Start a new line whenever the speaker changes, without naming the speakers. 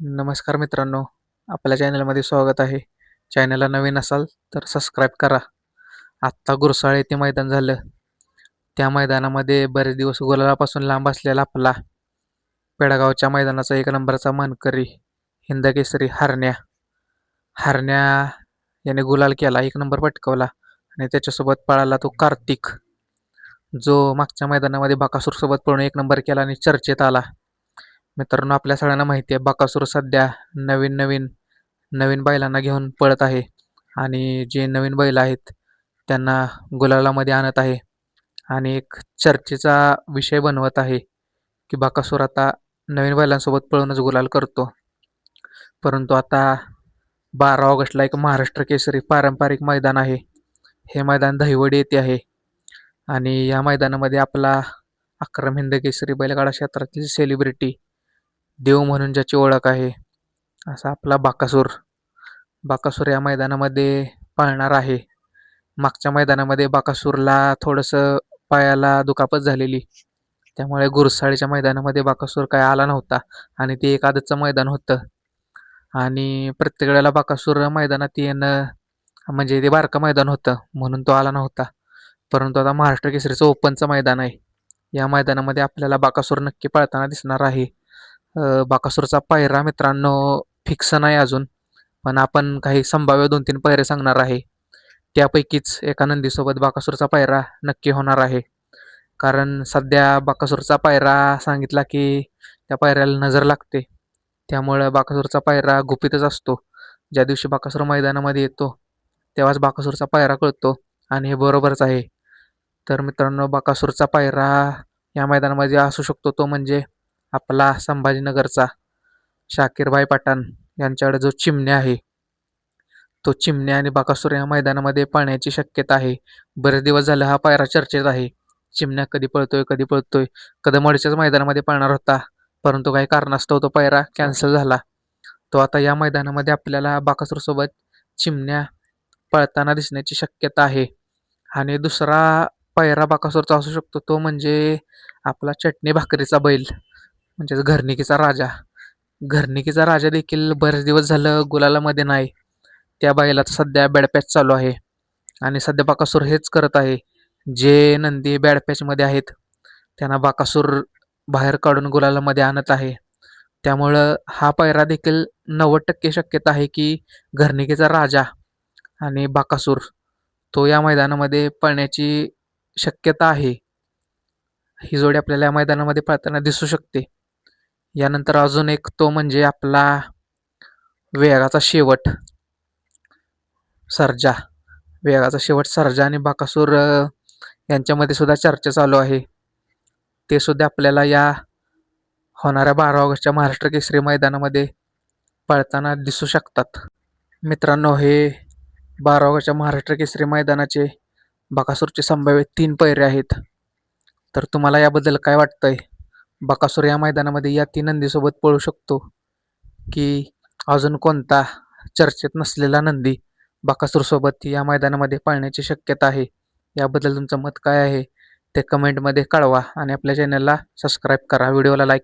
नमस्कार मित्रांनो आपल्या चॅनलमध्ये स्वागत आहे. चॅनलला नवीन असाल तर सबस्क्राईब करा. आत्ता गुरसाळ येथे मैदान झालं. त्या मैदानामध्ये बरेच दिवस गुलालापासून लांब असलेला आपला पेडगावच्या मैदानाचा एक नंबरचा मानकरी हिंदकेसरी हरण्या. हरण्या याने गुलाल केला एक नंबर पटकवला आणि त्याच्यासोबत पळाला तो कार्तिक. जो मागच्या मैदानामध्ये बाकासूरसोबत पळून एक नंबर केला आणि चर्चेत आला. मित्रांनो आपल्या सगळ्यांना माहिती आहे बकासूर सध्या नवीन नवीन नवीन बैलांना घेऊन पळत आहे. आणि जे नवीन बैल आहेत त्यांना गुलालामध्ये आणत आहे. आणि एक चर्चेचा विषय बनवत आहे की बकासूर आता नवीन बैलांसोबत पळूनच गुलाल करतो. परंतु आता बारा ऑगस्टला एक महाराष्ट्र केसरी पारंपरिक मैदान आहे. हे मैदान दहिवडी येथे आहे. आणि या मैदानामध्ये आपला अक्रम हिंद केसरी बैलगाडा क्षेत्रातील सेलिब्रिटी देव म्हणून ज्याची ओळख आहे असा आपला बाकासूर. बाकासूर या मैदानामध्ये पाळणार आहे. मागच्या मैदानामध्ये बाकासूरला थोडंसं पायाला दुखापत झालेली. त्यामुळे गुरसाळीच्या मैदानामध्ये बाकासूर काय आला नव्हता आणि ते एक आदतचं मैदान होतं. आणि प्रत्येक वेळेला बाकासूर मैदानात येणं म्हणजे ते बारकं मैदान होतं म्हणून तो आला नव्हता. परंतु आता महाराष्ट्र केसरीचं ओपनचं मैदान आहे. या मैदानामध्ये आपल्याला बाकासूर नक्की पळताना दिसणार आहे. बाकासूरचा पायरा मित्रांनो फिक्स नाही अजून. पण आपण काही संभाव्य दोन तीन पायरे सांगणार आहे. त्यापैकीच एका नंदीसोबत बाकासूरचा पायरा नक्की होणार आहे. कारण सध्या बाकासूरचा पायरा सांगितला की त्या पायऱ्याला नजर लागते. त्यामुळं बाकासूरचा पायरा गुपितच असतो. ज्या दिवशी बाकासूर मैदानामध्ये येतो तेव्हाच बाकासूरचा पायरा कळतो. आणि हे बरोबरच आहे. तर मित्रांनो बाकासूरचा पायरा या मैदानामध्ये असू शकतो. तो म्हणजे आपला संभाजीनगरचा शाकीरभाई पठाण यांच्याकडे जो चिमण्या आहे तो चिमण्या आणि बाकासूर या मैदानामध्ये पाण्याची शक्यता आहे. बरेच दिवस झाले हा पायरा चर्चेत आहे. चिमण्या कधी पळतोय कधी पळतोय कदमवाडीच्याच मैदानामध्ये पळणार होता परंतु काही कारणास्तव तो पायरा कॅन्सल झाला. तो आता या मैदानामध्ये आपल्याला बाकासूरसोबत चिमण्या पळताना दिसण्याची शक्यता आहे. आणि दुसरा पायरा बाकासूरचा असू शकतो तो म्हणजे आपला चटणी भाकरीचा बैल. म्हणजेच घरनिकीचा राजा. घरनिकीचा राजा देखील बरेच दिवस झालं गुलालामध्ये नाही. त्या बैलाचा सध्या बॅडपॅच चालू आहे. आणि सध्या बाकासूर हेच करत आहे. जे नंदी बॅडपॅचमध्ये आहेत त्यांना बाकासूर बाहेर काढून गुलालामध्ये आणत आहे. त्यामुळं हा पायरा देखील नव्वद टक्के शक्यता आहे की घरणिकेचा राजा आणि बाकासूर तो या मैदानामध्ये पळण्याची शक्यता आहे. ही जोडी आपल्याला या मैदानामध्ये पळताना दिसू शकते. यानंतर अजून एक तो म्हणजे आपला वेगाचा शेवट. सर्जा. वेगाचा शेवट सर्जा आणि बाकासूर यांच्यामध्ये सुद्धा चर्चा चालू आहे. ते सुद्धा आपल्याला या होणाऱ्या बारा ऑगस्टच्या महाराष्ट्र केसरी मैदानामध्ये पळताना दिसू शकतात. मित्रांनो हे बारा ऑगस्टच्या महाराष्ट्र केसरी मैदानाचे बाकासूरचे संभाव्य तीन पैरे आहेत. तर तुम्हाला याबद्दल काय वाटतंय? बकासूर या मैदानामध्ये या तीन नंदीसोबत पळू शकतो की अजून कोणता चर्चेत नसलेला नंदी बकासूरसोबत या मैदानामध्ये पाळण्याची शक्यता आहे. याबद्दल तुमचं मत काय आहे? ते कमेंटमध्ये कळवा आणि आपल्या चॅनलला सबस्क्राईब करा. व्हिडिओला लाईक